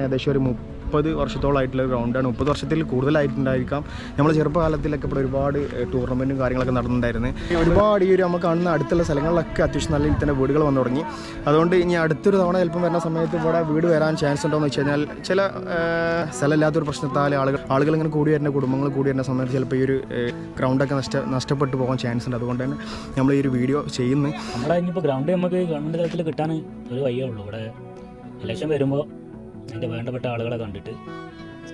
ഏകദേശം ഒരു മുപ്പത് വർഷത്തോളമായിട്ടുള്ള ഗ്രൗണ്ടാണ് മുപ്പത് വർഷത്തിൽ കൂടുതലായിട്ടുണ്ടായിരിക്കാം. നമ്മൾ ചെറുപ്പകാലത്തിലൊക്കെ ഇവിടെ ഒരുപാട് ടൂർണമെന്റും കാര്യങ്ങളൊക്കെ നടന്നിട്ടുണ്ടായിരുന്നു. ഒരുപാട് ഈ ഒരു നമുക്ക് കാണുന്ന അടുത്തുള്ള സ്ഥലങ്ങളിലൊക്കെ അത്യാവശ്യം നല്ല രീതിയിൽ തന്നെ വീടുകൾ വന്നു തുടങ്ങി. അതുകൊണ്ട് ഇനി അടുത്തൊരു തവണ ചിലപ്പം വരുന്ന സമയത്ത് ഇവിടെ വീട് വരാൻ ചാൻസ് ഉണ്ടോ എന്ന് വെച്ച് കഴിഞ്ഞാൽ ചില സ്ഥലമില്ലാത്തൊരു പ്രശ്നത്താൽ ആളുകൾ ആളുകൾ ഇങ്ങനെ കൂടി വരുന്ന കുടുംബങ്ങൾ കൂടി വരുന്ന സമയത്ത് ചിലപ്പോൾ ഈ ഒരു ഗ്രൗണ്ടൊക്കെ നഷ്ട നഷ്ടപ്പെട്ടു പോകാൻ ചാൻസ് ഉണ്ട്. അതുകൊണ്ട് തന്നെ നമ്മൾ ഈ ഒരു വീഡിയോ ചെയ്യുന്നത് നമ്മുടെ ഇനിയിപ്പോൾ ഗ്രൗണ്ട് നമുക്ക് ഗവൺമെന്റ് തലത്തിൽ കിട്ടാൻ ഒരു വയ്യേ ഉള്ളൂ. ഇവിടെ ഇലക്ഷൻ വരുമ്പോൾ അതിന്റെ വേണ്ടപ്പെട്ട ആളുകളെ കണ്ടിട്ട്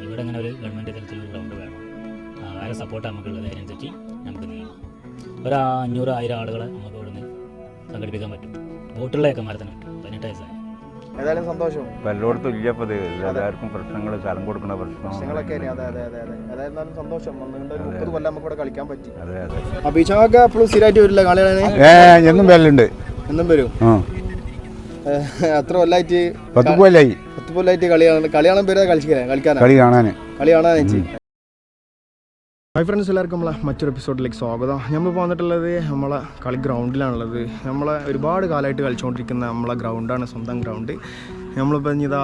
ഇവിടെ അങ്ങനെ ഒരു ഗവൺമെന്റ് തലത്തിലുള്ള ഒരു ഗ്രൗണ്ട് വേണം. ആരെ സപ്പോർട്ട് നമുക്കുള്ളത് അതിനനുസരിച്ച് നമുക്ക് നീങ്ങാം ഒരു അഞ്ഞൂറ് ആയിരം ആളുകളെ നമുക്ക് ഇവിടെ നിന്ന് സംഘടിപ്പിക്കാൻ പറ്റും. വോട്ടുള്ളതൊക്കെ മരത്തിന് പറ്റും. പതിനെട്ട് വയസ്സായി. ഏതായാലും സന്തോഷം. ഇപ്പം ഇല്ല അപ്പോൾ എല്ലാവർക്കും പ്രശ്നങ്ങൾ സ്ഥലം കൊടുക്കുന്ന പ്രശ്നങ്ങളൊക്കെ അതെ അതെ അതെ അതെ. അതായത് സന്തോഷം. മുപ്പത് കൊല്ലം നമുക്ക് ഇവിടെ കളിക്കാൻ പറ്റി. അതെ അതെ. ഇച്ചൊക്കെ എപ്പോഴും സ്ഥിരമായിട്ട് വരില്ല. കളിയാണ് ഏ എന്നും വരലുണ്ട്. എന്നും വരും? എത്ര കൊല്ലായിട്ട് പത്ത് കൊല്ലായി. പത്ത് കൊല്ലായിട്ട് കളിയാണ് കളിയാണാൻ പേര് കളിക്കാൻ കളി കാണാൻ കളി കാണാൻ ഹൈ ഹായ് ഫ്രണ്ട്സ് എല്ലാവർക്കും നമ്മളെ മറ്റൊരു എപ്പിസോഡിലേക്ക് സ്വാഗതം. നമ്മൾ വന്നിട്ടുള്ളത് നമ്മളെ കളി ഗ്രൗണ്ടിലാണുള്ളത് നമ്മളെ ഒരുപാട് കാലമായിട്ട് കളിച്ചുകൊണ്ടിരിക്കുന്ന നമ്മളെ ഗ്രൗണ്ടാണ് സ്വന്തം ഗ്രൗണ്ട് നമ്മളിപ്പോൾ ഇതാ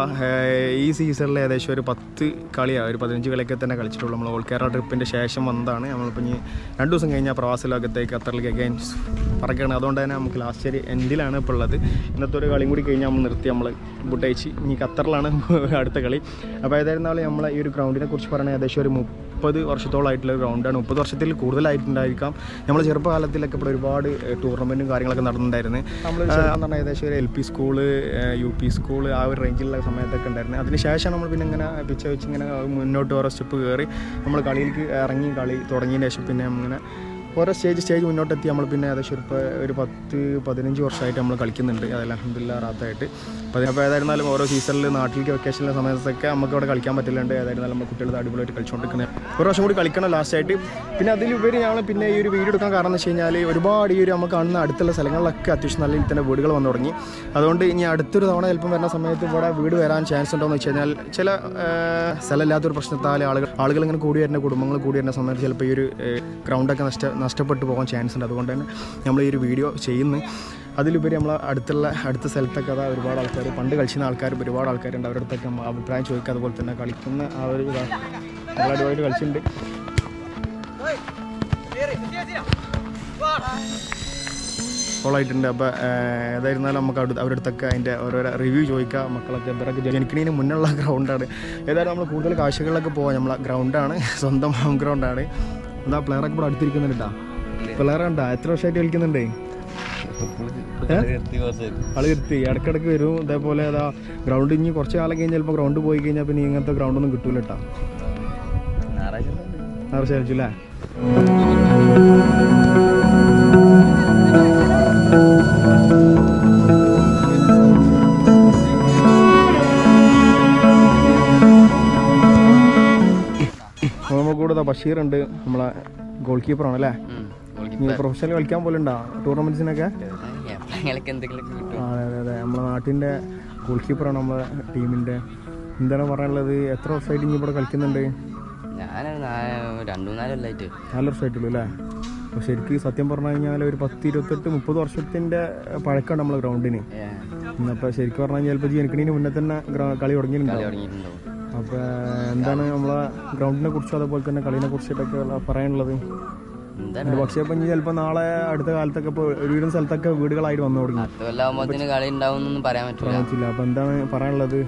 ഈ സീസണിൽ ഏകദേശം ഒരു പത്ത് കളിയാണ് ഒരു പതിനഞ്ച് കളിയൊക്കെ തന്നെ കളിച്ചിട്ടുള്ളൂ. നമ്മൾ ഓൾ കേരള ട്രിപ്പിന്റെ ശേഷം വന്നതാണ്. നമ്മളിപ്പോൾ ഇനി രണ്ട് ദിവസം കഴിഞ്ഞാൽ പ്രവാസ ലോകത്തേക്ക് ഖത്തറിലേക്ക് അഗൈൻസ് പറക്കുകയാണ്. അതുകൊണ്ട് തന്നെ നമുക്ക് ലാസ്റ്റ് ഒരു എൻഡിലാണ് ഇപ്പോൾ ഉള്ളത്. ഇന്നത്തെ ഒരു കളിയും കൂടി കഴിഞ്ഞാൽ നമ്മൾ നിർത്തി നമ്മൾ ബുട്ടയച്ച് ഇനി ഖത്തറിലാണ് അടുത്ത കളി. അപ്പോൾ ഏതായിരുന്നാലും നമ്മളെ ഈ ഒരു ഗ്രൗണ്ടിനെ കുറിച്ച് പറയുന്നത് ഏകദേശം ഒരു വർഷത്തോളമായിട്ടുള്ള ഗ്രൗണ്ടാണ് മുപ്പത് വർഷത്തിൽ കൂടുതലായിട്ടുണ്ടായിരിക്കാം. നമ്മൾ ചെറുപ്പകാലത്തിലൊക്കെ ഇവിടെ ഒരുപാട് ടൂർണമെന്റും കാര്യങ്ങളൊക്കെ നടന്നിട്ടുണ്ടായിരുന്നു. നമ്മൾ പറഞ്ഞാൽ ഏകദേശം ഒരു L P school U P school ആ ഒരു റേഞ്ചിലുള്ള സമയത്തൊക്കെ ഉണ്ടായിരുന്നു. അതിനുശേഷം നമ്മൾ പിന്നെ ഇങ്ങനെ പിച്ച വെച്ച് ഇങ്ങനെ മുന്നോട്ട് ഓരോ സ്റ്റെപ്പ് കയറി നമ്മൾ കളിയിലേക്ക് ഇറങ്ങി കളി തുടങ്ങിയതിന് ശേഷം പിന്നെ ഇങ്ങനെ ഓരോ സ്റ്റേജ് സ്റ്റേജ് മുന്നോട്ടെത്തി നമ്മൾ പിന്നെ ഏകദേശം ഇപ്പോൾ ഒരു പത്ത് പതിനഞ്ച് വർഷമായിട്ട് നമ്മൾ കളിക്കുന്നുണ്ട്. അതെല്ലാം അഹമ്മദില്ല റാത്തായിട്ട്. അപ്പോൾ അപ്പോൾ ഏതായിരുന്നാലും ഓരോ സീസണിൽ നാട്ടിലേക്ക് വെക്കേഷനിലെ സമയത്തൊക്കെ നമുക്ക് അവിടെ കളിക്കാൻ പറ്റില്ലുണ്ട് ഏതായിരുന്നാലും നമ്മൾ കുട്ടികൾ അടിപൊളിയായിട്ട് കളിച്ചുകൊണ്ടിരിക്കുന്നത് ഒരു വർഷം കൂടി കളിക്കണം ലാസ്റ്റായിട്ട് പിന്നെ അതിലുപരി ഞങ്ങൾ പിന്നെ ഈ ഒരു വീഡിയോ എടുക്കാൻ കാരണം എന്ന് വെച്ച് കഴിഞ്ഞാൽ ഒരുപാട് ഈ ഒരു നമുക്ക് കാണുന്ന അടുത്തുള്ള സ്ഥലങ്ങളിലൊക്കെ അത്യാവശ്യം നല്ല രീതിയിൽ തന്നെ വീടുകൾ വന്നു തുടങ്ങി. അതുകൊണ്ട് ഇനി അടുത്തൊരു തവണ ചിലപ്പം വരുന്ന സമയത്ത് ഇവിടെ വീട് വരാൻ ചാൻസ് ഉണ്ടോ എന്ന് വെച്ച് കഴിഞ്ഞാൽ ചില സ്ഥലമില്ലാത്തൊരു പ്രശ്നത്താൽ ആളുകൾ ആളുകൾ ഇങ്ങനെ കൂടി വരുന്ന കുടുംബങ്ങൾ കൂടി വരുന്ന സമയത്ത് ചിലപ്പോൾ ഈ ഒരു ഗ്രൗണ്ടൊക്കെ നഷ്ട നഷ്ടപ്പെട്ടു പോകാൻ ചാൻസ് ഉണ്ട്. അതുകൊണ്ട് തന്നെ നമ്മൾ ഈ ഒരു വീഡിയോ ചെയ്യുന്നു. അതിലുപരി നമ്മൾ അടുത്തുള്ള അടുത്ത സ്ഥലത്തൊക്കെ അതാ ഒരുപാട് ആൾക്കാർ പണ്ട് കളിച്ചിരുന്ന ആൾക്കാർ ഒരുപാട് ആൾക്കാരുണ്ട്. അവരുടെ അടുത്തൊക്കെ അഭിപ്രായം ചോദിക്കുക അതുപോലെ തന്നെ കളിക്കുന്ന ആ ഒരു നമ്മൾ അടിപൊളിയായിട്ട് കളിച്ചിട്ടുണ്ട്. ഫോളായിട്ടുണ്ട് അപ്പോൾ ഏതായിരുന്നാലും നമുക്ക് അവിടെ അവരുടെ അടുത്തൊക്കെ അതിന്റെ ഓരോരോ റിവ്യൂ ചോദിക്കാം. മക്കളൊക്കെ ഇവരൊക്കെ ജനിക്കണേന് മുന്നുള്ള ഗ്രൗണ്ടാണ് ഏതായാലും നമ്മൾ കൂടുതൽ കാഴ്ചകളിലൊക്കെ പോകാം നമ്മളെ ഗ്രൗണ്ടാണ് സ്വന്തം ഹോം ഗ്രൗണ്ടാണ് എന്താ പ്ലെയറൊക്കെ ഇവിടെ അടുത്തിരിക്കുന്നുണ്ട്? പിള്ളേർ കണ്ടാ? എത്ര വർഷമായിട്ട് കളിക്കുന്നുണ്ടേ? ആൾ നിർത്തി. ഇടക്കിടക്ക് വരും. അതേപോലെ അതാ ഗ്രൗണ്ട് ഇനി കുറച്ച് കാലം കഴിഞ്ഞാൽ ചിലപ്പോൾ ഗ്രൗണ്ട് പോയി കഴിഞ്ഞാൽ പിന്നെ ഇങ്ങനത്തെ ഗ്രൗണ്ടൊന്നും കിട്ടൂല കേട്ടോ ഞായറാഴ്ച കഴിച്ചു അല്ലേ ബഷീർ ഉണ്ട് നമ്മളെ ഗോൾ കീപ്പറാണ് അല്ലേ പ്രൊഫഷണൽ കളിക്കാൻ പോലുണ്ടോ ടൂർണമെന്റ്സിനൊക്കെ എപ്പോഴെങ്കിലൊക്കെ എന്തെങ്കിലുമൊക്കെ കിട്ടും അതെ അതെ അതെ. നമ്മളെ നാട്ടിന്റെ ഗോൾ കീപ്പറാണ് നമ്മളെ ടീമിന്റെ. എന്താണ് പറയാനുള്ളത്? എത്ര വർഷമായിട്ട് ഇനി ഇവിടെ കളിക്കുന്നുണ്ട്? നാല് വർഷമായിട്ടുള്ളൂ അല്ലേ? അപ്പോൾ ശരിക്കും സത്യം പറഞ്ഞു കഴിഞ്ഞാൽ ഒരു പത്ത് ഇരുപത്തെട്ട് മുപ്പത് വർഷത്തിന്റെ പഴക്കമാണ് നമ്മളെ ഗ്രൗണ്ടിന് ഇന്നപ്പോ അപ്പോൾ ശരിക്കും പറഞ്ഞു കഴിഞ്ഞാൽ ചിലപ്പോൾ ജനിക്കണീന് മുന്നേ തന്നെ കളി തുടങ്ങിയിട്ടുണ്ടാവും. അപ്പോൾ എന്താണ് നമ്മളെ ഗ്രൗണ്ടിനെ കുറിച്ചും അതുപോലെ തന്നെ കളിനെ കുറിച്ചിട്ടൊക്കെ പറയാനുള്ളത്. പക്ഷേ ഇപ്പം ചിലപ്പോൾ നാളെ അടുത്ത കാലത്തൊക്കെ ഇപ്പോൾ ഒരുവിധം സ്ഥലത്തൊക്കെ വീടുകളായിട്ട് വന്നു തുടങ്ങി. കളി ഉണ്ടാവും പറയാൻ പറ്റില്ല. അപ്പോൾ എന്താണ് പറയാനുള്ളത്?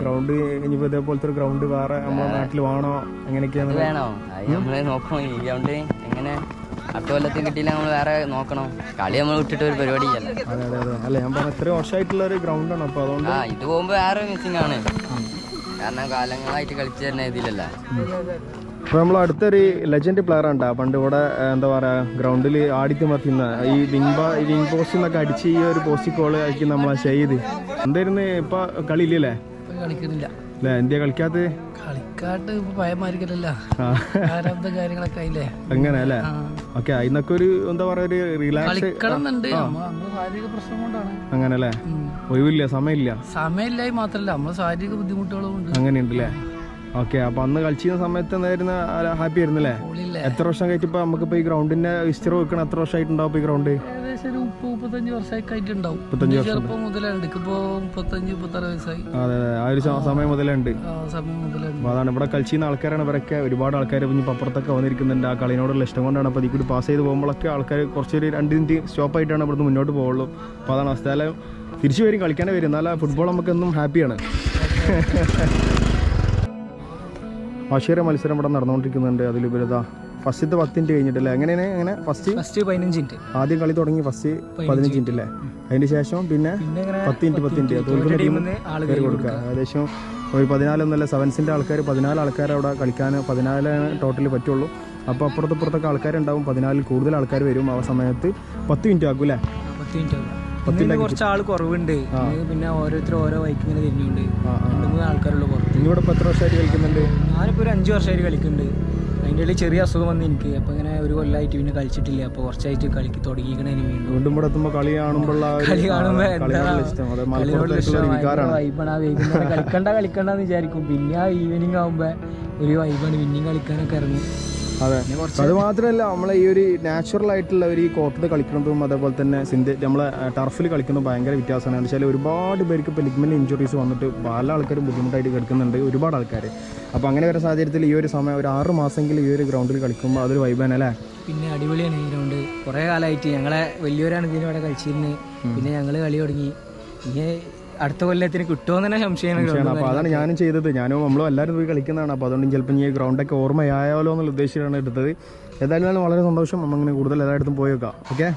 ഗ്രൗണ്ട് ഇനിയിപ്പോ ഇതേപോലത്തെ ഒരു ഗ്രൗണ്ട് വേറെ നമ്മുടെ നാട്ടിൽ വേണോ? എങ്ങനെയൊക്കെയാണ്? വേണോ? നമ്മളെ നോക്കണം? ഈ ഗ്രൗണ്ട് എങ്ങനെ? അടുത്ത കൊല്ലത്തിൽ കിട്ടിയില്ല നമ്മൾ വേറെ നോക്കണം? കളി നമ്മൾ വിട്ടിട്ട് ഒരു പരിപാടി അല്ലേ അതെ അതെ അതെ. അല്ല ഞാൻ പറഞ്ഞ ഇത്രയും വർഷമായിട്ടുള്ള ഒരു ഗ്രൗണ്ടാണ് അപ്പോൾ അതുകൊണ്ട് ഇത് പോകുമ്പോ വേറെ മിസ്സിംഗ് ആണ്. കാരണം കാലങ്ങളായിട്ട് കളിച്ചു തരുന്ന ഇതിലല്ല. ഇപ്പോൾ നമ്മൾ അടുത്തൊരു ലെജൻഡ് പ്ലെയർ ഉണ്ട് പണ്ട് ഇവിടെ എന്താ പറയാ ഗ്രൗണ്ടിൽ ആടിത്ത് മറിയുന്ന ഈ വിങ് ബാ വിങ് പോസ്റ്റിൽ നിന്നൊക്കെ അടിച്ച് ഈ ഒരു പോസ്റ്റിൽ കോൾ ആക്കി നമ്മൾ ചെയ്ത്. എന്തായിരുന്നു ഇപ്പോൾ കളി ഇല്ലല്ലേ കളിക്കുന്നില്ല. അല്ലേ ഇന്ത്യ കളിക്കാത്ത? കളിക്കാട്ട് ഇപ്പൊ കാര്യങ്ങളൊക്കെ ആയില്ലേ? അങ്ങനെ അല്ലേ? ഓക്കെ അതിനൊക്കെ ഒരു എന്താ പറയാ ഒരു റിലാക്സ് നമ്മൾ അങ്ങനെ അല്ലേ. ഒഴിവില്ല സമയമില്ല. സമയമില്ലായി മാത്രല്ല നമ്മളെ ശാരീരിക ബുദ്ധിമുട്ടുകളും ഉണ്ട്. അങ്ങനെയുണ്ട് അല്ലേ ഓക്കെ അപ്പൊ അന്ന് കളിച്ചിരുന്ന സമയത്ത് എന്തായിരുന്നു ഹാപ്പി ആയിരുന്നല്ലേ? എത്ര വർഷം കഴിച്ചപ്പോ നമുക്ക് നമുക്കിപ്പോ ഈ ഗ്രൗണ്ടിന്റെ വിസ്തീർ വെക്കണം എത്ര വർഷമായിട്ടുണ്ടാവും ഇപ്പൊ ഈ ഗ്രൗണ്ട് ഇപ്പോ സമയം മുതലുണ്ട് അതാണ് ഇവിടെ കളിച്ചിരുന്ന ആൾക്കാരാണ് ഇവരൊക്കെ. ഒരുപാട് ആൾക്കാർ ഇനി അപ്പുറത്തൊക്കെ വന്നിരിക്കുന്നുണ്ട്. ആ കളിനോടുള്ള ഇഷ്ടം കൊണ്ടാണ് അപ്പൊ ഇതിൽ പാസ് ചെയ്ത് പോകുമ്പോഴൊക്കെ ആൾക്കാർ കുറച്ചൊരു രണ്ട് മിനിറ്റ് സ്റ്റോപ്പ് ആയിട്ടാണ് ഇവിടുന്ന് മുന്നോട്ട് പോകുള്ളൂ അപ്പൊ അതാണ് അവസ്ഥ. തിരിച്ചു വരും കളിക്കാനേ വരും. എന്നാൽ ഫുട്ബോൾ നമുക്കെന്നും ഹാപ്പിയാണ്. വാശിയേറെ മത്സരം ഇവിടെ നടന്നുകൊണ്ടിരിക്കുന്നുണ്ട്. അതിലുപരിതാ ഫസ്റ്റത്തെ പത്ത് മിനിറ്റ് കഴിഞ്ഞിട്ടല്ലേ? എങ്ങനെയാണ് എങ്ങനെ ഫസ്റ്റ് ഫസ്റ്റ് പതിനഞ്ച് ആദ്യം കളി തുടങ്ങി ഫസ്റ്റ് പതിനഞ്ച് മിനിറ്റ് അല്ലേ അതിന് ശേഷം പിന്നെ പത്തിന്റെ പത്തിന്റെ പത്ത് പത്ത് തോൽക്കുന്ന ടീമിന് കൊടുക്കുക. ഏകദേശം ഒരു പതിനാലൊന്നല്ല സെവൻസിന്റെ ആൾക്കാർ പതിനാല് ആൾക്കാർ അവിടെ കളിക്കാൻ പതിനാലാണ് ടോട്ടലി പറ്റുള്ളൂ. അപ്പോൾ അപ്പുറത്തപ്പുറത്തൊക്കെ ആൾക്കാരുണ്ടാവും. പതിനാലിൽ കൂടുതൽ ആൾക്കാർ വരും ആ സമയത്ത്. പത്ത് മിനിറ്റ് ആക്കും അല്ലേ പത്ത് മിനിറ്റ് ഇന്ന് കുറച്ച് ആൾ കുറവുണ്ട്. പിന്നെ ഓരോരുത്തർ ഓരോ ബൈക്ക് ഇങ്ങനെ തിരിഞ്ഞുണ്ട് രണ്ട് മൂന്ന് ആൾക്കാരുള്ള പുറത്ത്. ഇവിടെ എത്ര വർഷമായിട്ട് കളിക്കുന്നുണ്ട്? ഞാനിപ്പോൾ ഒരു അഞ്ച് വർഷമായിട്ട് കളിക്കുന്നുണ്ട്. അതിന്റെ ഇടയിൽ ചെറിയ അസുഖം വന്ന് എനിക്ക്. അപ്പോൾ ഇങ്ങനെ ഒരു കൊല്ലമായിട്ട് പിന്നെ കളിച്ചിട്ടില്ല. അപ്പോൾ കുറച്ചായിട്ട് കളിക്ക് തുടങ്ങിക്കണേന് വീണ്ടും. വീണ്ടും ഇവിടെ എത്തുമ്പോൾ കളി കാണുമ്പോഴുള്ള ആ കളി കാണുമ്പോൾ കളിക്കണ്ട കളിക്കണ്ടെന്ന് വിചാരിക്കും. പിന്നെ ആ ഈവനിങ് ആകുമ്പോൾ ഒരു വൈബാണ് പിന്നെയും കളിക്കാനൊക്കെ ഇറങ്ങും. അതെ. അത് മാത്രമല്ല നമ്മളെ ഈ ഒരു നാച്ചുറൽ ആയിട്ടുള്ള ഒരു ഈ കോട്ടത്ത് കളിക്കുന്നതും അതേപോലെ തന്നെ സിന്ധി നമ്മളെ ടർഫിൽ കളിക്കുന്നതും ഭയങ്കര വ്യത്യാസമാണ്. എന്ന് വെച്ചാൽ ഒരുപാട് പേർക്ക് ഇപ്പോൾ ലിഗ്മെന്റ് ഇഞ്ചുറീസ് വന്നിട്ട് പല ആൾക്കാരും ബുദ്ധിമുട്ടായിട്ട് കിടക്കുന്നുണ്ട് ഒരുപാട് ആൾക്കാർ അപ്പോൾ അങ്ങനെ വരുന്ന സാഹചര്യത്തിൽ ഈ ഒരു സമയം ഒരു ആറ് മാസമെങ്കിലും ഈ ഒരു ഗ്രൗണ്ടിൽ കളിക്കുമ്പോൾ അതൊരു വൈബാണ് അല്ലേ? പിന്നെ അടിപൊളിയാണ് ഈ ഗ്രൗണ്ട് കുറേ കാലമായിട്ട് ഞങ്ങളെ വലിയവരാണ് ഇതിനവിടെ കളിച്ചിരുന്നത്. പിന്നെ ഞങ്ങൾ കളി തുടങ്ങി. ഇനി അടുത്ത കൊല്ലത്തിന് കിട്ടുമോ തന്നെ സംശയമാണ്. അപ്പോൾ അതാണ് ഞാനും ചെയ്തത്. ഞാനും നമ്മളും എല്ലാവരും പോയി കളിക്കുന്നതാണ്. അപ്പോൾ അതുകൊണ്ട് ചിലപ്പോൾ ഈ ഗ്രൗണ്ടൊക്കെ ഓർമ്മയായാലോ എന്നുള്ള ഉദ്ദേശിച്ചാണ് എടുത്തത്. ഏതായാലും വളരെ സന്തോഷം. നമ്മൾ അങ്ങനെ കൂടുതൽ എല്ലായിടത്തും പോയി വെക്കാം. ഓക്കെ?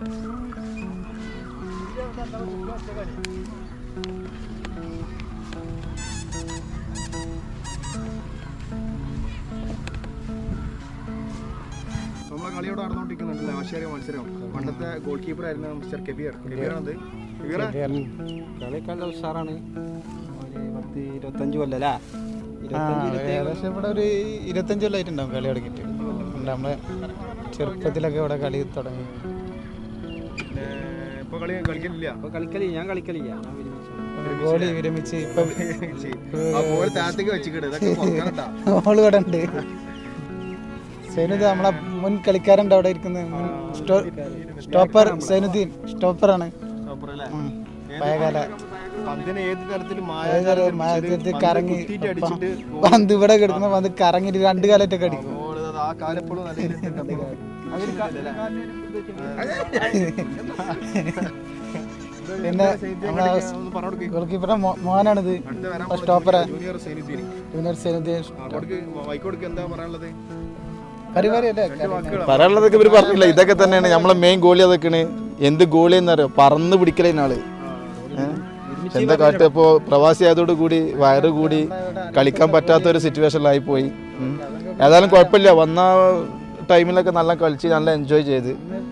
നമ്മളെ കളിയോട് നടന്നുകൊണ്ടിരിക്കുന്നുണ്ടല്ലേ ആശാര്യ മത്സരം. പണ്ടത്തെ ഗോൾ കീപ്പർ ആയിരുന്നു മിസ്റ്റർ കബീർ. കബീറാണത് കബീറ? കളിയൊക്കെ ഉഷാറാണ് ഒരു പത്ത് ഇരുപത്തഞ്ച് കൊല്ലല്ലേ ഏകദേശം ഇവിടെ ഒരു ഇരുപത്തഞ്ച് കൊല്ലമായിട്ടുണ്ടാവും കളി തുടങ്ങിയിട്ട്. നമ്മളെ ചെറുപ്പത്തിലൊക്കെ ഇവിടെ കളി തുടങ്ങി. കളി കളിക്കലില്ല. ഞാൻ കളിക്കലില്ല. ഞാൻ വിരമിച്ചു. ഗോളി വിരമിച്ച് ഇപ്പൊ ഓൾ ഇവിടെ ഉണ്ട്. സൈനുദ്ദീൻ നമ്മളെ മുൻ കളിക്കാരുണ്ട് അവിടെ ഇരിക്കുന്നത്. സ്റ്റോപ്പർ സൈനുദ്ദീൻ. സ്റ്റോപ്പറാണ്. പഴയകാല മായത്തിൽ കറങ്ങി പന്ത് ഇവിടെ കിടക്കുന്ന പന്ത് കറങ്ങി രണ്ട് കാലത്തൊക്കെ അടിക്കും. ആ കാലപ്പോഴും പിന്നെ ഗോൾ കീപ്പറെ മോനാണിത്. സ്റ്റോപ്പറെ ജൂനിയർ സൈനുദ്ദീൻ വൈക്കോടുക്ക് എന്താ പറയാനുള്ളത്? പരിപാടി അല്ലേ പറയാനുള്ളതൊക്കെ ഇവർ പറഞ്ഞില്ല ഇതൊക്കെ തന്നെയാണ് നമ്മളെ മെയിൻ ഗോളി അതൊക്കെയാണ് എന്ത് ഗോളി എന്നറിയോ പറന്ന് പിടിക്കലേനാൾ എന്താ കാട്ട് ഇപ്പോ പ്രവാസി ആയതോട് കൂടി വയറ് കൂടി കളിക്കാൻ പറ്റാത്ത ഒരു സിറ്റുവേഷനിലായി പോയി. ഏതായാലും കുഴപ്പമില്ല. വന്ന ടൈമിലൊക്കെ നല്ല കളിച്ച് നല്ല എൻജോയ് ചെയ്ത്.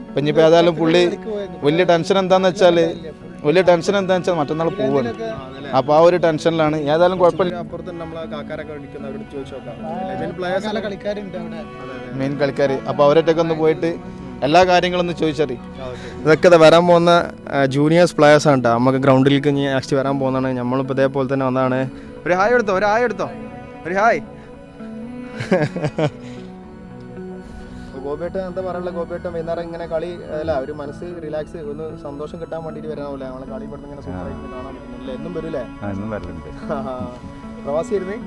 ഇപ്പൊ ഇനിയിപ്പോൾ ഏതായാലും പുള്ളി വലിയ ടെൻഷൻ എന്താന്ന് വെച്ചാൽ വലിയ ടെൻഷൻ എന്താണെന്ന് വെച്ചാൽ മറ്റന്നാൾ പോവാണ്. അപ്പൊ ആ ഒരു ടെൻഷനിലാണ് ഏതായാലും കുഴപ്പമില്ല. മെയിൻ കളിക്കാർ അപ്പൊ അവരൊക്കെ ഒന്ന് പോയിട്ട് എല്ലാ കാര്യങ്ങളും ഒന്ന് ചോദിച്ചറി. ഇതൊക്കെ വരാൻ പോകുന്ന ജൂനിയേഴ്സ് പ്ലേയേഴ്സ് ആണ് കേട്ടോ നമുക്ക് ഗ്രൗണ്ടിലേക്ക് ഇനി നെക്സ്റ്റ് വരാൻ പോകുന്നതാണ്. നമ്മളിപ്പോൾ ഇതേപോലെ തന്നെ വന്നതാണ്. ഒരു ഹായ് എടുത്തോ? ഒരു ഹായ് എടുത്തോ? ഒരു ഹായ് ഗോപേട്ടൻ എന്താ പറയാനുള്ള ഗോപിയേട്ടൻ വൈകുന്നേരം ഇങ്ങനെ കളി അല്ല ഒരു മനസ്സ് റിലാക്സ് ഒന്ന് സന്തോഷം കിട്ടാൻ വേണ്ടിയിട്ട് വരാനാവില്ല നമ്മളെ കളി പെട്ടെന്ന് ഇങ്ങനെ സൂപ്പർ ആയിട്ട് കാണാൻ പറ്റുന്നില്ല എന്നും വരൂലേ എന്നും വരലുണ്ട്. പ്രവാസി ഇരുന്നേ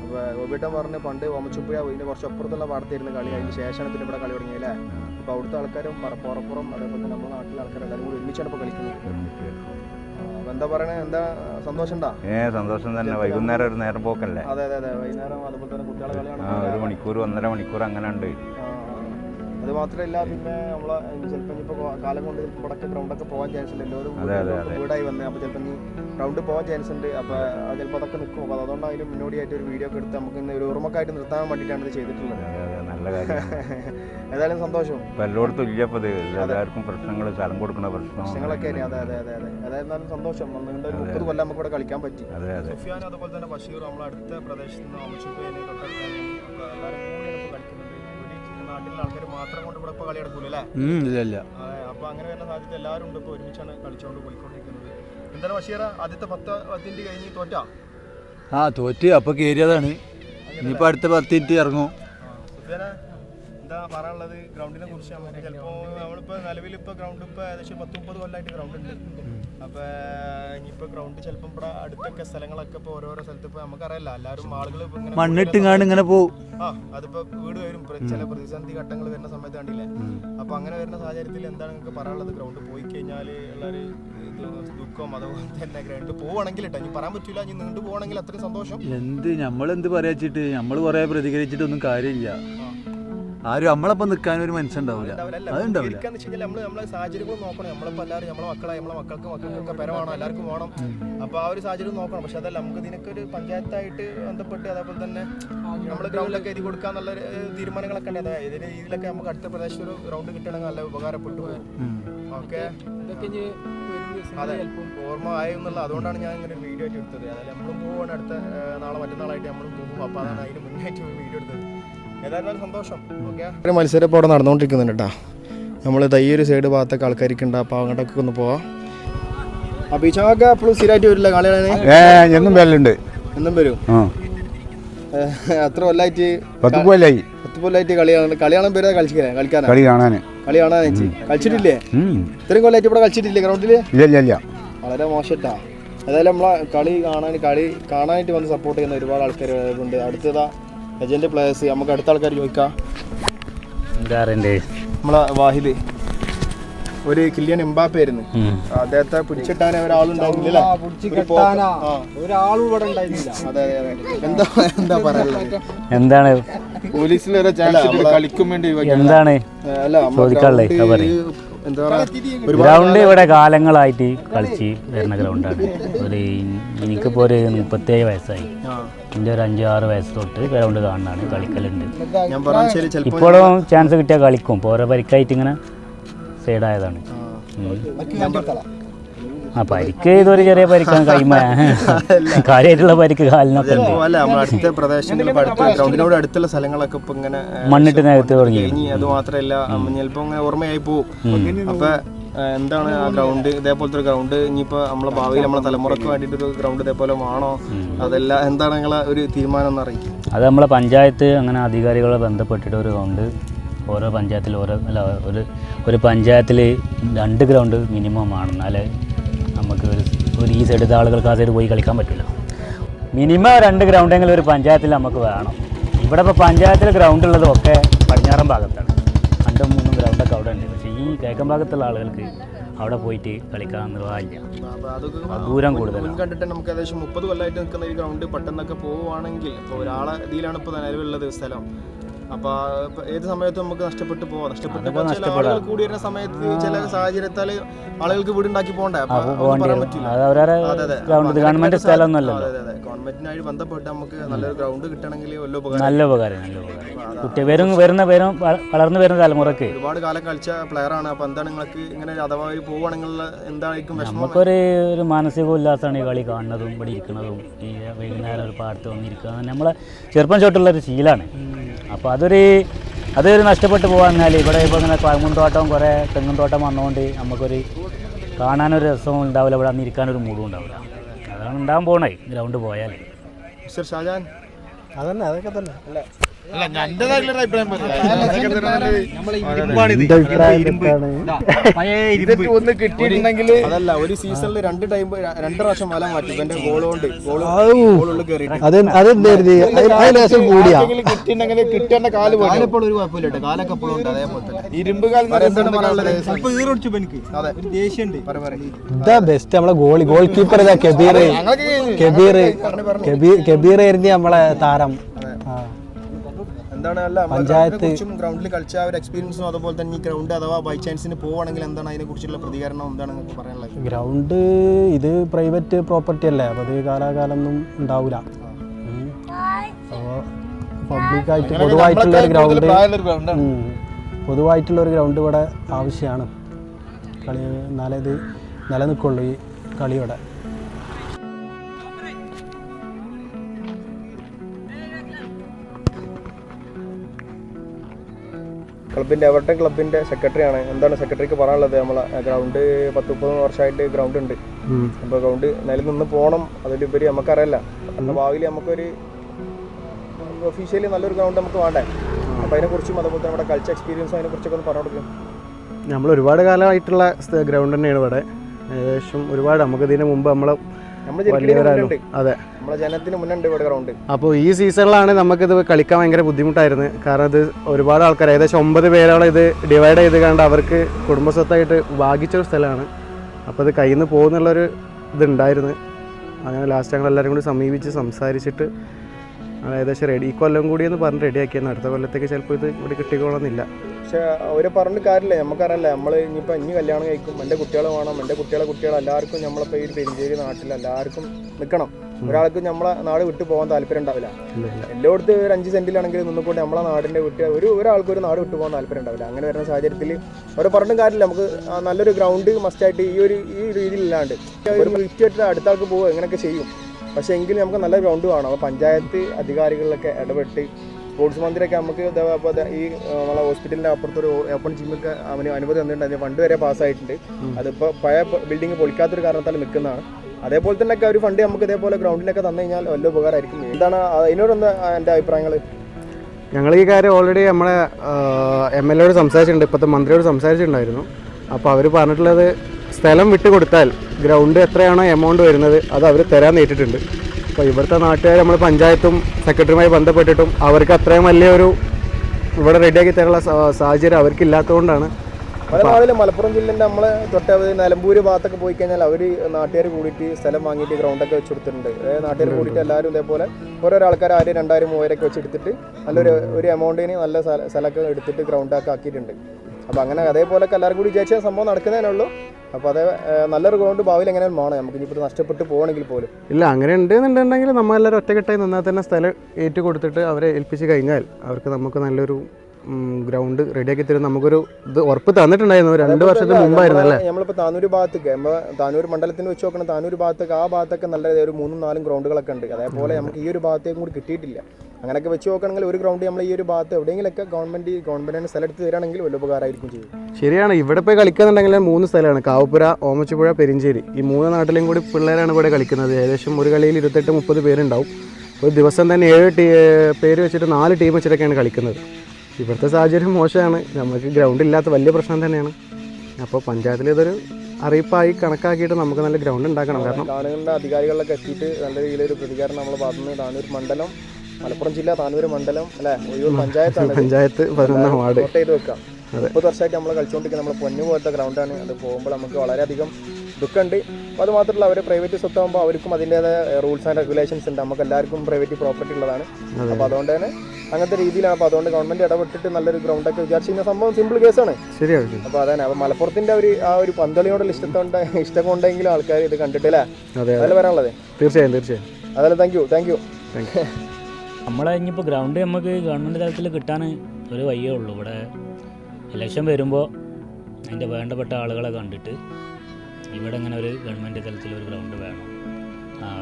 അപ്പോൾ ഗോപേട്ടൻ പറഞ്ഞ് പണ്ട് ഓമച്ചുപ്പുഴ ഇതിന് കുറച്ച് അപ്പുറത്തുള്ള പാടത്തായിരുന്നു കളി. അതിന് ശേഷമാണ് പിന്നെ ഇവിടെ കളി തുടങ്ങിയല്ലേ അപ്പൊ അവിടുത്തെ ആൾക്കാരും പറ- പുറപ്പുറം അതേപോലെ തന്നെ നമ്മുടെ നാട്ടിലെ ആൾക്കാർ എല്ലാവരും കൂടി ഒരുമിച്ചാണ് ഇപ്പൊ കളിക്കുന്നത്. എന്താ പറയണേ? എന്താ സന്തോഷം ഏ സന്തോഷം തന്നെ. വൈകുന്നേരം ഒരു നേരം പോക്കല്ലേ? അതെ അതെ അതെ. വൈകുന്നേരം അതുപോലെ തന്നെ കുട്ടികളെ കളിയാണ് ആ ഒരു മണിക്കൂർ ഒന്നര മണിക്കൂർ അങ്ങനെ ഉണ്ട്. അത് മാത്രമല്ല പിന്നെ നമ്മളെ ചിലപ്പോൾ ഇനിയിപ്പോൾ കാലം കൊണ്ട് ഇവിടെയൊക്കെ ഗ്രൗണ്ടൊക്കെ പോകാൻ ചാൻസ് ഉണ്ട് അതെ, അതെ. വീടായി വന്നത് അപ്പോൾ ചിലപ്പോൾ ഇനി ഗ്രൗണ്ട് പോകാൻ ചാൻസ് ഉണ്ട് അപ്പോൾ ചിലപ്പോൾ അതൊക്കെ നിൽക്കും അപ്പോൾ അതുകൊണ്ട് അതിന് മുന്നോടിയായിട്ട് ഒരു വീഡിയോ ഒക്കെ എടുത്ത് നമുക്ക് ഇന്ന് ഒരു ഓർമ്മക്കായിട്ട് നിർത്താൻ വേണ്ടിയിട്ടാണ് ഇത് ചെയ്തിട്ടുള്ളത്. നല്ല കാര്യം ഏതായാലും സന്തോഷം. ഇപ്പം എല്ലായിടത്തും ഇല്ല എല്ലാവർക്കും പ്രശ്നങ്ങൾ സ്ഥലം കൊടുക്കുന്ന പ്രശ്നം പ്രശ്നങ്ങളൊക്കെ അതെ അതെ അതെ അതെ. അതായിരുന്നാലും സന്തോഷം. നീണ്ട ഒരു മുപ്പത് കൊല്ലം നമുക്ക് ഇവിടെ കളിക്കാൻ പറ്റി. അതെ അതെ. സുഫിയാൻ അതുപോലെ തന്നെ ബഷീർ നമ്മൾ അടുത്ത പ്രദേശത്ത് നിന്ന് അപ്പോൾ നാട്ടിലെ ആൾക്കാർ മാത്രം കൊണ്ട് ഇവിടെ ഇപ്പോൾ കളി നടക്കൂല അല്ലേ? ഇല്ല ഇല്ല. അപ്പോൾ അങ്ങനെ വരുന്ന സാധ്യത എല്ലാവരും ഉണ്ട് ഇപ്പോൾ ഒരുമിച്ചാണ് കളിച്ചുകൊണ്ട് പോയിക്കൊണ്ടിരിക്കുന്നത്. എന്താണ് ബഷീറ ആദ്യത്തെ പത്ത് പത്തിന്റെ കഴിഞ്ഞ് തോറ്റാ? ആ തോറ്റ്. അപ്പൊ കയറിയതാണ് ഇനിയിപ്പോ അടുത്ത പത്ത് മിനിറ്റ് ഇറങ്ങും സുഫിയാന എന്താ പറയാനുള്ളത്? ഗ്രൗണ്ടിനെ കുറിച്ച് നമുക്ക് ചിലപ്പോൾ നമ്മളിപ്പോൾ നിലവിൽ ഇപ്പോൾ ഗ്രൗണ്ട് ഇപ്പോൾ ഏകദേശം പത്ത് മുപ്പത് കൊല്ലമായിട്ട് ഗ്രൗണ്ട് ഉണ്ട്. അപ്പോൾ ഇനിയിപ്പോൾ ഗ്രൗണ്ട് ചിലപ്പം ഇവിടെ അടുത്തൊക്കെ സ്ഥലങ്ങളൊക്കെ ഇപ്പോൾ ഓരോരോ സ്ഥലത്ത് ഇപ്പോൾ നമുക്കറിയില്ല എല്ലാവരും ആളുകൾ ഇപ്പോൾ ഇങ്ങനെ പോകും ആ അതിപ്പോൾ വീട് വരും. ചില പ്രതിസന്ധി ഘട്ടങ്ങൾ വരുന്ന സമയത്ത് കണ്ടില്ലേ? അപ്പോൾ അങ്ങനെ വരുന്ന സാഹചര്യത്തിൽ എന്താണ് നിങ്ങൾക്ക് പറയാനുള്ളത്? ഗ്രൗണ്ട് പോയി കഴിഞ്ഞാൽ ഉള്ളൊരു ദുഃഖം അതുപോലെ തന്നെ ഗ്രൗണ്ട് പോവുകയാണെങ്കിൽ കേട്ടോ ഇനി പറയാൻ പറ്റില്ല ഇനി നീണ്ടു പോകണമെങ്കിൽ അത്രയും സന്തോഷം. എന്ത് നമ്മളെന്ത് പറയാച്ചിട്ട് നമ്മൾ കൊറേ പ്രതികരിച്ചിട്ടൊന്നും കാര്യമില്ല. ആരും നമ്മളപ്പം നിൽക്കാൻ ഒരു മനുഷ്യണ്ടാവില്ല ഉണ്ടാവില്ല. അതുണ്ടാവില്ല സാഹചര്യങ്ങൾ നോക്കണം. നമ്മളിപ്പോ എല്ലാവരും നമ്മളെ മക്കളെ നമ്മളെ മക്കൾക്ക് മക്കൾക്കൊക്കെ പെര എല്ലാവർക്കും വേണം. അപ്പോൾ ആ ഒരു സാഹചര്യം നോക്കണം. പക്ഷെ അതല്ല നമുക്ക് ഇതിനൊക്കെ ഒരു പഞ്ചായത്തായിട്ട് ബന്ധപ്പെട്ട് അതേപോലെ തന്നെ നമ്മൾ ഗ്രൗണ്ടിലൊക്കെ എഴുതി കൊടുക്കാന്നുള്ള ഒരു, തീരുമാനങ്ങളൊക്കെ ഉണ്ട്. അതായത് ഇതിന് രീതിയിലൊക്കെ നമുക്ക് അടുത്ത പ്രദേശത്ത് ഒരു ഗ്രൗണ്ട് കിട്ടണമെങ്കിൽ നല്ല ഉപകാരപ്പെട്ടു പോകും. ഓക്കെ? അതെ. ഓർമ്മ ആയി എന്നുള്ള അതുകൊണ്ടാണ് ഞാൻ ഇങ്ങനെ ഒരു വീഡിയോ ആയിട്ട് എടുത്തത്. അതായത് നമ്മളും പോവാണ് അടുത്ത നാളെ മറ്റന്നാളായിട്ട് നമ്മളും പോകും. അപ്പോൾ അതാണ് അതിന് ഒരു വീഡിയോ എടുത്തത്. മത്സരം ഇപ്പോൾ അവിടെ നടന്നുകൊണ്ടിരിക്കുന്നുണ്ട് കേട്ടോ. നമ്മൾ തയ്യൊരു സൈഡ് ഭാഗത്തൊക്കെ ആൾക്കാർക്ക് ഉണ്ട് അപ്പോൾ അങ്ങോട്ടൊക്കെ ഒന്ന് പോവാം. ചാക്ക എപ്പോഴും സ്ഥിരമായിട്ട് വരില്ല കളിയാണ് എന്നും വരലുണ്ട്. എന്നും വരും? അത്ര കൊല്ലായിട്ട് പത്ത് കൊല്ലായി. പത്ത് കൊല്ലായിട്ട് കളിയാണ് കളിയാണാൻ പേര് കളിക്കാൻ കളിക്കാനാ? കളി കാണാൻ കളി കാണാൻ കളിച്ചിട്ടില്ലേ. ഇത്രയും കൊല്ലായിട്ട് ഇവിടെ കളിച്ചിട്ടില്ലേ ഗ്രൗണ്ടിൽ? ഇല്ല ഇല്ല ഇല്ല. വളരെ മോശട്ടാ ഏതായാലും നമ്മളെ കളി കാണാൻ കളി കാണാനായിട്ട് വന്ന് സപ്പോർട്ട് ചെയ്യുന്ന ഒരുപാട് ആൾക്കാർ ഉണ്ട്. അടുത്തതാ ലെജൻഡ് പ്ലേയേഴ്സ് നമുക്ക് അടുത്ത ആൾക്കാർ ചോദിക്കാം. എന്താ അറിയണ്ടേ നമ്മളെ വാഹിദ്. ഒരു കില്യൻ എംബാപ്പ ആയിരുന്നു അദ്ദേഹത്തെ പിടിച്ചിട്ടാൻ ഒരാളുണ്ടായിരുന്നില്ല ഒരു പോക്ക്. ആ. ഒരാളും ഇവിടെ ഉണ്ടായിരുന്നില്ല. അതെ അതെ അതെ. എന്താ എന്താ പറയുന്നത് എന്താണ്? പോലീസിൽ ഓരോ ചാൻസ് കളിക്കും വേണ്ടി എന്താണ്? ചോദിക്കാനുള്ളത് ഗ്രൗണ്ട് ഇവിടെ കാലങ്ങളായിട്ട് കളിച്ച് വരുന്ന ഗ്രൗണ്ടാണ് ഒരു എനിക്കിപ്പോൾ ഒരു മുപ്പത്തേഴ് വയസ്സായി. എന്റെ ഒരു അഞ്ച് ആറ് വയസ്സ് തൊട്ട് ഗ്രൗണ്ട് കാണുന്നതാണ് കളിക്കലുണ്ട്. ഞാൻ പറഞ്ഞ ശരി ചിലപ്പോൾ ഇപ്പോഴും ചാൻസ് കിട്ടിയാൽ കളിക്കും. ഇപ്പോൾ ഓരോ പരിക്കായിട്ട് ഇങ്ങനെ സൈഡായതാണ് ആ. പരിക്ക് ഇതൊരു ചെറിയ പരിക്കാണ് കൈമ. കാര്യമായിട്ടുള്ള പരിക്ക് കാലിനൊക്കെ അടുത്ത ഗ്രൗണ്ടിനോട് അടുത്തുള്ള സ്ഥലങ്ങളൊക്കെ ഇപ്പൊ ഇങ്ങനെ മണ്ണിട്ട് നേരത്തെ തുടങ്ങി അത് മാത്രമല്ല ചിലപ്പോ ഓർമ്മയായി പോകും അപ്പൊ എന്താണ് ആ ഗ്രൗണ്ട് ഇതേപോലത്തെ ഒരു ഗ്രൗണ്ട് ഇനിയിപ്പോ നമ്മളെ ഭാവിയിൽ നമ്മളെ തലമുറയ്ക്ക് വേണ്ടിയിട്ട് ഒരു ഗ്രൗണ്ട് ഇതേപോലെ വേണോ? അതെല്ലാം എന്താണ് നിങ്ങളെ ഒരു തീരുമാനം എന്ന് അറിയിക്കും? അത് നമ്മളെ പഞ്ചായത്ത് അങ്ങനെ അധികാരികളെ ബന്ധപ്പെട്ടിട്ട് ഒരു ഗ്രൗണ്ട് ഓരോ പഞ്ചായത്തിൽ ഓരോ അല്ല ഒരു ഒരു പഞ്ചായത്തിൽ രണ്ട് ഗ്രൗണ്ട് മിനിമം ആണ്. എന്നാലേ നമുക്ക് ഒരു ഒരു ഈ സൈഡ് ആളുകൾക്ക് ആ സൈഡ് പോയി കളിക്കാൻ പറ്റില്ല മിനിമം രണ്ട് ഗ്രൗണ്ടെങ്കിലും ഒരു പഞ്ചായത്തിൽ നമുക്ക് വേണം. ഇവിടെ ഇപ്പോൾ പഞ്ചായത്തിൽ ഗ്രൗണ്ട് ഉള്ളതൊക്കെ പടിഞ്ഞാറൻ ഭാഗത്താണ്. രണ്ടും മൂന്നും ഗ്രൗണ്ടൊക്കെ അവിടെ ഉണ്ട്. കിഴക്കൻ ഭാഗത്തുള്ള ആളുകൾക്ക് അവിടെ പോയിട്ട് കളിക്കാൻ നിർവാഹമില്ല ദൂരം കൂടുതലാണ് കണ്ടിട്ട് നമുക്ക് ഏകദേശം മുപ്പത് കൊല്ലമായിട്ട് നിൽക്കുന്ന ഈ ഗ്രൗണ്ട് പെട്ടെന്നൊക്കെ പോവുകയാണെങ്കിൽ ഇപ്പോൾ ഒരാളെ ഇതിലാണ് ഇപ്പോൾ നിലവിലുള്ളത് സ്ഥലം. അപ്പൊ ഏത് സമയത്തും നമുക്ക് നഷ്ടപ്പെട്ടു പോവാം. നഷ്ടപ്പെട്ടു ചില ആളുകൾ കൂടി വരുന്ന സമയത്ത് ചില സാഹചര്യത്താൽ ആളുകൾക്ക് വീടുണ്ടാക്കി പോകണ്ടേ? അപ്പൊ പറയാൻ പറ്റില്ല. അതെ അതെ ഗവൺമെന്റ് ഗവൺമെന്റിനായി ബന്ധപ്പെട്ട് നമുക്ക് നല്ലൊരു ഗ്രൗണ്ട് കിട്ടണമെങ്കിൽ വലിയ ഉപകാരം. നല്ല ഉപകാരം നല്ല ഉപകാരം. കുട്ടി വരും വരുന്ന വരും വളർന്നു വരുന്ന തലമുറയ്ക്ക്. ഒരുപാട് കാലം കളിച്ച പ്ലെയർ ആണ്. അപ്പൊ എന്താണ് നിങ്ങൾക്ക് ഇങ്ങനെ അഥവാ പോവാണെങ്കിൽ പോവുകയാണെങ്കിൽ എന്തായിരിക്കും നമുക്കൊരു ഒരു മാനസിക ഉല്ലാസമാണ് ഈ കളി കാണുന്നതും ഇവിടെ ഇരിക്കുന്നതും. ഈ വൈകുന്നേരം ഒരു പാടത്ത് വന്നിരിക്കുന്നത് നമ്മളെ ചെറുപ്പം തൊട്ടുള്ള ഒരു ശീലമാണ്. അപ്പോൾ അതൊരു അതൊരു നഷ്ടപ്പെട്ടു പോകാന്നാൽ ഇവിടെ ഇപ്പോൾ ഇങ്ങനെ കമുന്തോട്ടം കുറേ തെങ്ങും തോട്ടം വന്നുകൊണ്ട് നമുക്കൊരു കാണാനൊരു രസവും ഉണ്ടാവില്ല. ഇവിടെ വന്നിരിക്കാനൊരു മൂടും ഉണ്ടാവില്ല. അതാണ് ഉണ്ടാകാൻ പോണേ. ഗ്രൗണ്ട് പോയാൽ മിസ്റ്റർ ഷാജാൻ. അതന്നെ അതൊക്കെ തന്നെ. അല്ല? ഒന്ന് കിട്ടിയിട്ടുണ്ടെങ്കിൽ അതല്ല ഒരു സീസണിൽ രണ്ട് ടൈം രണ്ട് പ്രാവശ്യം വല മാറ്റി. എന്റെ ഗോൾ കൊണ്ട് കൂടിയാ? കിട്ടിയിട്ടുണ്ടെങ്കിൽ കിട്ടേണ്ട കാൽ കാലെപ്പോൾ ഒരു കുഴപ്പമില്ല കാലൊക്കെ എപ്പോഴും ഉണ്ട് അതേപോലെ തന്നെ. ഇരുമ്പ് കാൽ ബെസ്റ്റ് നമ്മളെ ഗോളി ഗോൾ കീപ്പർ ഇതാ കബീർ. കബീർ. കബീർ കബീർ ആയിരുന്നു നമ്മളെ താരം. ആ. എന്താണ് അല്ല പഞ്ചായത്ത് ഗ്രൗണ്ടിൽ കളിച്ച ഒരു എക്സ്പീരിയൻസും അതുപോലെ തന്നെ ഈ ഗ്രൗണ്ട് അഥവാ ബൈ ചാൻസിന് പോവുകയാണെങ്കിൽ എന്താണ് അതിനെ കുറിച്ചുള്ള പ്രതികരണം എന്താണ് നിങ്ങൾക്ക് പറയാനുള്ളത്? ഗ്രൗണ്ട് ഇത് പ്രൈവറ്റ് പ്രോപ്പർട്ടി അല്ലേ? അപ്പോൾ അത് കാലാകാലം ഒന്നും ഉണ്ടാവില്ല അപ്പോൾ പബ്ലിക്കായിട്ട് പൊതുവായിട്ടുള്ള ഒരു ഗ്രൗണ്ട് പൊതുവായിട്ടുള്ള ഒരു ഗ്രൗണ്ട് ഇവിടെ ആവശ്യമാണ് കളി എന്നാലേ ഇത് നിലനിൽക്കുള്ളൂ ഈ കളിയുടെ ക്ലബിന്റെ എവർട്ടൺ ക്ലബിന്റെ സെക്രട്ടറിയാണ് എന്താണ് സെക്രട്ടറിക്ക് പറയാനുള്ളത്? നമ്മളെ ഗ്രൗണ്ട് പത്ത് മുപ്പത് വർഷമായിട്ട് ഗ്രൗണ്ട് ഉണ്ട്. അപ്പോൾ ഗ്രൗണ്ട് നിലനിന്ന് പോകണം അതിലുപരി നമുക്കറിയില്ല. അന്ന് ഭാവിയിൽ നമുക്കൊരു ഒഫീഷ്യലി നല്ലൊരു ഗ്രൗണ്ട് നമുക്ക് വേണ്ടേ? അപ്പോൾ അതിനെക്കുറിച്ചും അതുപോലെ തന്നെ നമ്മുടെ കൾച്ചർ എക്സ്പീരിയൻസ് അതിനെക്കുറിച്ചൊക്കെ ഒന്ന് പറഞ്ഞു കൊടുക്കും നമ്മൾ ഒരുപാട് കാലമായിട്ടുള്ള ഗ്രൗണ്ട് തന്നെയാണ് ഇവിടെ. ഏകദേശം ഒരുപാട് നമുക്ക് ഇതിന് മുമ്പ് നമ്മൾ അതെ. അപ്പോൾ ഈ സീസണിലാണ് നമുക്കിത് കളിക്കാൻ ഭയങ്കര ബുദ്ധിമുട്ടായിരുന്നു. കാരണം ഇത് ഒരുപാട് ആൾക്കാർ ഏകദേശം ഒമ്പത് പേരോളം ഇത് ഡിവൈഡ് ചെയ്ത് കണ്ട് അവർക്ക് കുടുംബസ്വത്തായിട്ട് ഭാഗിച്ചൊരു സ്ഥലമാണ്. അപ്പോൾ ഇത് കയ്യിൽ നിന്ന് പോകുന്നുള്ളൊരു ഇതുണ്ടായിരുന്നു. അങ്ങനെ ലാസ്റ്റ് ഞങ്ങൾ എല്ലാവരും കൂടി സമീപിച്ച് സംസാരിച്ചിട്ട് ഏകദേശം റെഡി ഈ കൊല്ലം കൂടി എന്ന് പറഞ്ഞ് റെഡിയാക്കിയാണ് അടുത്ത കൊല്ലത്തേക്ക് ചിലപ്പോൾ ഇത് ഇവിടെ കിട്ടിക്കോളന്നില്ല. പക്ഷെ അവർ പറഞ്ഞിട്ട് കാര്യമില്ല. നമുക്കറിയില്ല. നമ്മൾ ഇനിയിപ്പോൾ ഇനി കല്യാണം കഴിക്കും. എന്റെ കുട്ടികളെ വേണം. എന്റെ കുട്ടികളെ കുട്ടികൾ എല്ലാവർക്കും നമ്മളിപ്പോൾ ഈ പെരിഞ്ചേരി നാട്ടിൽ എല്ലാവർക്കും നിൽക്കണം ഒരാൾക്ക് നമ്മളെ നാട് വിട്ടു പോകാൻ താല്പര്യം ഉണ്ടാവില്ല. എല്ലാ അടുത്ത് എല്ലായിടത്തും ഒരു അഞ്ച് സെന്റിലാണെങ്കിൽ നിന്നുകൊണ്ട് നമ്മളെ നാടിന്റെ വിട്ട് ഒരു ഒരാൾക്ക് ഒരു നാട് വിട്ടു പോകാൻ താല്പര്യം ഉണ്ടാവില്ല. അങ്ങനെ വരുന്ന സാഹചര്യത്തിൽ അവരെ പറഞ്ഞിട്ടും കാര്യമില്ല. നമുക്ക് നല്ലൊരു ഗ്രൗണ്ട് മസ്റ്റായിട്ട് ഈ ഒരു ഈ രീതിയിലില്ലാണ്ട് ഒരു വിറ്റിട്ട് അടുത്ത ആൾക്ക് പോകുക എങ്ങനെയൊക്കെ ചെയ്യും. പക്ഷേ എങ്കിലും നമുക്ക് നല്ല ഗ്രൗണ്ട് വേണം അപ്പോൾ പഞ്ചായത്ത് അധികാരികളിലൊക്കെ ഇടപെട്ട് സ്പോർട്സ് മന്ത്രിയൊക്കെ നമുക്ക് ദാ ഈ നമ്മളെ ഹോസ്പിറ്റലിന്റെ അപ്പുറത്തൊരു ഓപ്പൺ ജിമ്മൊക്കെ അവന് അനുമതി തന്നിട്ടുണ്ട്. അതിന് ഫണ്ട് വരെ പാസ്സായിട്ടുണ്ട് അതിപ്പോൾ പഴയ ബിൽഡിംഗ് പൊളിക്കാത്തൊരു കാരണത്താൽ നിൽക്കുന്നതാണ്. അതേപോലെ തന്നെ ഒക്കെ ഒരു ഫണ്ട് നമുക്ക് ഇതേപോലെ ഗ്രൗണ്ടിനൊക്കെ തന്നു കഴിഞ്ഞാൽ വലിയ ഉപകാരമായിരിക്കും. എന്താണ് അതിനോടൊന്ന് എന്റെ അഭിപ്രായങ്ങൾ? ഞങ്ങൾ ഈ കാര്യം ഓൾറെഡി നമ്മളെ എം എൽ എയോട് സംസാരിച്ചിട്ടുണ്ട്. ഇപ്പോഴത്തെ മന്ത്രിയോട് സംസാരിച്ചിട്ടുണ്ടായിരുന്നു. അപ്പോൾ അവർ പറഞ്ഞിട്ടുള്ളത് സ്ഥലം വിട്ട് കൊടുത്താൽ ഗ്രൗണ്ട് എത്രയാണോ എമൗണ്ട് വരുന്നത് അത് അവർ തരാൻ നേരിട്ടിട്ടുണ്ട്. അപ്പോൾ ഇവിടുത്തെ നാട്ടുകാർ നമ്മൾ പഞ്ചായത്തും സെക്രട്ടറിയുമായി ബന്ധപ്പെട്ടിട്ടും അവർക്ക് അത്രയും വലിയൊരു ഇവിടെ റെഡിയാക്കി തരാനുള്ള സാഹചര്യം അവർക്കില്ലാത്തതുകൊണ്ടാണ്. മലപ്പുറം ജില്ലേന്റെ നമ്മൾ തൊട്ട് നിലമ്പൂര് ഭാഗത്തൊക്കെ പോയി കഴിഞ്ഞാൽ അവർ നാട്ടുകാർ കൂടിയിട്ട് സ്ഥലം വാങ്ങിയിട്ട് ഗ്രൗണ്ടൊക്കെ വെച്ച് കൊടുത്തിട്ടുണ്ട് അതായത് നാട്ടുകാർ കൂടിയിട്ട് എല്ലാവരും ഇതേപോലെ ഓരോരോ ആൾക്കാർ ആയിരം രണ്ടായിരം മൂവായിരം ഒക്കെ വെച്ചെടുത്തിട്ട് നല്ലൊരു ഒരു എമൗണ്ടിന് നല്ല സ്ഥല- സ്ഥലമൊക്കെ എടുത്തിട്ട് ഗ്രൗണ്ടൊക്കെ ആക്കിയിട്ടുണ്ട്. അപ്പോൾ അങ്ങനെ അതേപോലെ എല്ലാവരും കൂടി വിചാരിച്ച സംഭവം നടക്കുന്നതേ ഉള്ളൂ. അപ്പോൾ അതേ നല്ലൊരു ഗ്രൗണ്ട് ഭാവിയിൽ എങ്ങനെ വേണം നമുക്ക് ഇനിയിപ്പോൾ നഷ്ടപ്പെട്ട് പോകണമെങ്കിൽ പോലും. ഇല്ല അങ്ങനെ ഉണ്ട് എന്നുണ്ടെങ്കിൽ നമ്മളെല്ലാവരും ഒറ്റക്കെട്ടായി നിന്നാൽ തന്നെ സ്ഥലം ഏറ്റു കൊടുത്തിട്ട് അവരെ ഏൽപ്പിച്ച് കഴിഞ്ഞാൽ അവർക്ക് നമുക്ക് നല്ലൊരു ഗ്രൗണ്ട് റെഡിയാക്കി തരും നമുക്കൊരു ഇത് ഉറപ്പ് തന്നിട്ടുണ്ടായിരുന്നു. രണ്ട് വർഷത്തിന് മുമ്പായിരുന്നു അല്ലേ? നമ്മളിപ്പോൾ താനൂർ ഭാഗത്തേക്ക് നമ്മൾ താനൂർ മണ്ഡലത്തിന് വെച്ച് നോക്കണം താനൂർ ഭാഗത്തേക്ക് ആ ഭാഗത്തൊക്കെ നല്ല ഒരു മൂന്നും നാലും ഗ്രൗണ്ടുകളൊക്കെ ഉണ്ട്. അതേപോലെ നമുക്ക് ഈ ഒരു ഭാഗത്തേക്കും കൂടി കിട്ടിയിട്ടില്ല. അങ്ങനെയൊക്കെ വെച്ച് നോക്കണമെങ്കിൽ ഒരു ഗ്രൗണ്ട് നമ്മൾ ഈ ഒരു ഭാഗത്ത് എവിടെയെങ്കിലൊക്കെ ഗവൺമെന്റ് ഗവൺമെന്റിന് സ്ഥലം എടുത്ത് തരാണെങ്കിൽ വലിയ ഉപകാരമായിരിക്കും ചെയ്യും. ശരിയാണ്. ഇവിടെ പോയി കളിക്കുന്നുണ്ടെങ്കിൽ മൂന്ന് സ്ഥലമാണ്. കാവുപുര ഓമച്ചുപുഴ പെരിഞ്ചേരി. ഈ മൂന്ന് നാട്ടിലും കൂടി പിള്ളേരാണ് ഇവിടെ കളിക്കുന്നത്. ഏകദേശം ഒരു കളിയിൽ ഇരുപത്തെട്ട് മുപ്പത് പേരുണ്ടാവും. ഒരു ദിവസം തന്നെ ഏഴ് ടീ പേര് വെച്ചിട്ട് നാല് ടീം വെച്ചിട്ടൊക്കെയാണ് കളിക്കുന്നത്. ഇവിടുത്തെ സാഹചര്യം മോശമാണ്. നമുക്ക് ഗ്രൗണ്ട് ഇല്ലാത്ത വലിയ പ്രശ്നം തന്നെയാണ്. അപ്പോൾ പഞ്ചായത്തിൽ ഇതൊരു അറിയിപ്പായി കണക്കാക്കിയിട്ട് നമുക്ക് നല്ല ഗ്രൗണ്ട് ഉണ്ടാക്കണം. കാരണം ആളുകളുടെ അധികാരികളിലൊക്കെ എത്തിയിട്ട് നല്ല രീതിയിലൊരു പ്രതികാരം നമ്മൾ ഭാഗത്തുനിന്ന് താനൂർ മണ്ഡലം മലപ്പുറം ജില്ല താനൂർ മണ്ഡലം അല്ലെ? പഞ്ചായത്ത് പഞ്ചായത്താണ് പഞ്ചായത്ത് പതിനൊന്നാം വാർഡ്. ചെയ്ത് വെക്കാം മുപ്പത് വർഷമായിട്ട് നമ്മൾ കളിച്ചുകൊണ്ടിരിക്കുന്ന നമ്മൾ പൊന്നു പോലത്തെ ഗ്രൗണ്ടാണ് അത് പോകുമ്പോൾ നമുക്ക് വളരെയധികം ദുഃഖമുണ്ട് അപ്പോൾ അത് മാത്രമല്ല അവർ പ്രൈവറ്റ് സ്വത്താകുമ്പോൾ അവർക്കും അതിന്റേതായ റൂൾസ് ആൻഡ് റെഗുലേഷൻസ് ഉണ്ട്. നമുക്ക് എല്ലാവർക്കും പ്രൈവറ്റ് പ്രോപ്പർട്ടി ഉള്ളതാണ്. അപ്പോൾ അതുകൊണ്ട് തന്നെ അങ്ങനത്തെ രീതിയിലാണ്. അപ്പോൾ അതുകൊണ്ട് ഗവൺമെന്റ് ഇടപെട്ടിട്ട് നല്ലൊരു ഗ്രൗണ്ടൊക്കെ വിചാരിച്ചിരുന്ന സംഭവം സിമ്പിൾ കേസാണ് ശരിയാണ് അപ്പോൾ അതന്നെ. അപ്പോൾ മലപ്പുറത്തിന്റെ ഒരു ആ ഒരു പന്തളിയോടുള്ള ഇഷ്ടത്തോണ്ട് ഇഷ്ടം ഉണ്ടെങ്കിലും ആൾക്കാർ ഇത് കണ്ടിട്ടില്ല അതെ അതല്ലേ വരാനുള്ളത് തീർച്ചയായും തീർച്ചയായും. അതല്ലേ thank you thank you thank you നമ്മളെ ഇനിയിപ്പോൾ ഗ്രൗണ്ട് നമുക്ക് ഗവൺമെന്റ് തലത്തിൽ കിട്ടാൻ ഒരു വഴിയേ ഉള്ളൂ. ഇവിടെ ഇലക്ഷൻ വരുമ്പോൾ അതിന്റെ വേണ്ടപ്പെട്ട ആളുകളെ കണ്ടിട്ട് ഇവിടെ ഇങ്ങനെ ഒരു ഗവൺമെന്റ് തലത്തിൽ ഒരു ഗ്രൗണ്ട് വേണം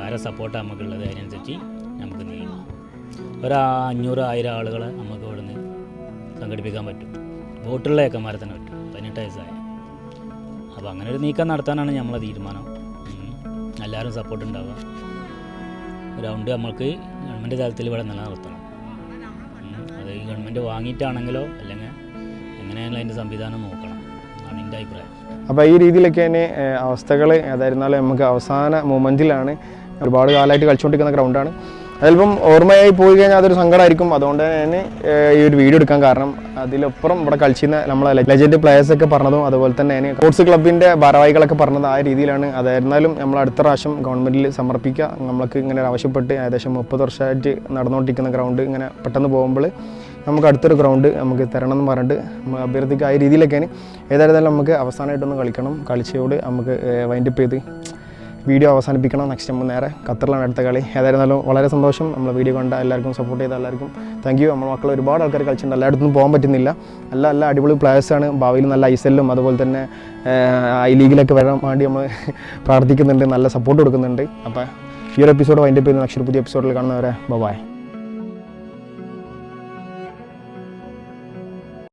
ആരെ സപ്പോർട്ടാണ് നമുക്കുള്ളത് അതിനനുസരിച്ച് നമുക്ക് നീങ്ങാം. ഒരു അഞ്ഞൂറ് ആയിരം ആളുകളെ നമുക്ക് ഇവിടുന്ന് സംഘടിപ്പിക്കാൻ പറ്റും. ബോട്ടുള്ള ഏക്കന്മാരെ തന്നെ പറ്റും. പതിനെട്ട് വയസ്സായ. അപ്പോൾ അങ്ങനെ ഒരു നീക്കം നടത്താനാണ് നമ്മളെ തീരുമാനം. എല്ലാവരും സപ്പോർട്ട് ഉണ്ടാവുക. ഗ്രൗണ്ട് നമ്മൾക്ക് ഗവൺമെന്റ് തലത്തിൽ ഇവിടെ നിലനിർത്തണം. അത് ഗവൺമെന്റ് വാങ്ങിയിട്ടാണെങ്കിലോ അല്ലെങ്കിൽ എങ്ങനെയാണെങ്കിലും അതിന്റെ സംവിധാനം നോക്കണം. എന്നാണ് എന്റെ അഭിപ്രായം. അപ്പോൾ ഈ രീതിയിലൊക്കെ തന്നെ അവസ്ഥകൾ അതായിരുന്നാലും നമുക്ക് അവസാന മൊമെന്റിലാണ് ഒരുപാട് കാലമായിട്ട് കളിച്ചുകൊണ്ടിരിക്കുന്ന ഗ്രൗണ്ടാണ് അതിലിപ്പം ഓർമ്മയായി പോയി കഴിഞ്ഞാൽ അതൊരു സങ്കടമായിരിക്കും. അതുകൊണ്ട് തന്നെ ഈ ഒരു വീഡിയോ എടുക്കാൻ കാരണം അതിലപ്പുറം ഇവിടെ കളിച്ചിരുന്ന നമ്മളെ ലെജൻഡ് പ്ലേയേഴ്സൊക്കെ പറഞ്ഞതും അതുപോലെ തന്നെ സ്പോർട്സ് ക്ലബിന്റെ ഭാരവാഹികളൊക്കെ പറഞ്ഞത് ആ രീതിയിലാണ്. അതായിരുന്നാലും നമ്മൾ അടുത്ത പ്രാവശ്യം ഗവൺമെന്റിൽ സമർപ്പിക്കുക. നമ്മൾക്ക് ഇങ്ങനെ ആവശ്യപ്പെട്ട് ഏകദേശം മുപ്പത് വർഷമായിട്ട് നടന്നുകൊണ്ടിരിക്കുന്ന ഗ്രൗണ്ട് ഇങ്ങനെ പെട്ടെന്ന് പോകുമ്പോൾ നമുക്ക് അടുത്തൊരു ഗ്രൗണ്ട് നമുക്ക് തരണം എന്ന് പറഞ്ഞിട്ട് അഭ്യർത്ഥിക്കുക. ആ രീതിയിലൊക്കെയാണ്. ഏതായിരുന്നാലും നമുക്ക് അവസാനമായിട്ടൊന്ന് കളിക്കണം. കളിച്ചയോട് നമുക്ക് വൈൻഡപ്പ് ചെയ്ത് വീഡിയോ അവസാനിപ്പിക്കണം. നെക്സ്റ്റ് നമ്മൾ നേരെ ഖത്തറിലാണ് അടുത്ത കളി. ഏതായിരുന്നാലും വളരെ സന്തോഷം. നമ്മൾ വീഡിയോ കണ്ട എല്ലാവർക്കും സപ്പോർട്ട് ചെയ്ത എല്ലാവർക്കും. താങ്ക് യു നമ്മുടെ മക്കൾ ഒരുപാട് ആൾക്കാർ കളിച്ചിട്ടുണ്ട്. എല്ലായിടത്തും പോകാൻ പറ്റുന്നില്ല. നല്ല എല്ലാ അടിപൊളി പ്ലേയേഴ്സാണ് ഭാവിയിൽ നല്ല ഐ എല്ലും അതുപോലെ തന്നെ ഐ ലീഗിലൊക്കെ വരാൻ വേണ്ടി നമ്മൾ പ്രാർത്ഥിക്കുന്നുണ്ട്. നല്ല സപ്പോർട്ട് കൊടുക്കുന്നുണ്ട്. അപ്പോൾ ഈ ഒരു എപ്പിസോഡ് വൈൻഡപ്പ് ചെയ്യുന്ന നക്ഷത്ര പുതിയ എപ്പിസോഡിൽ കാണുന്നവരെ ബൈ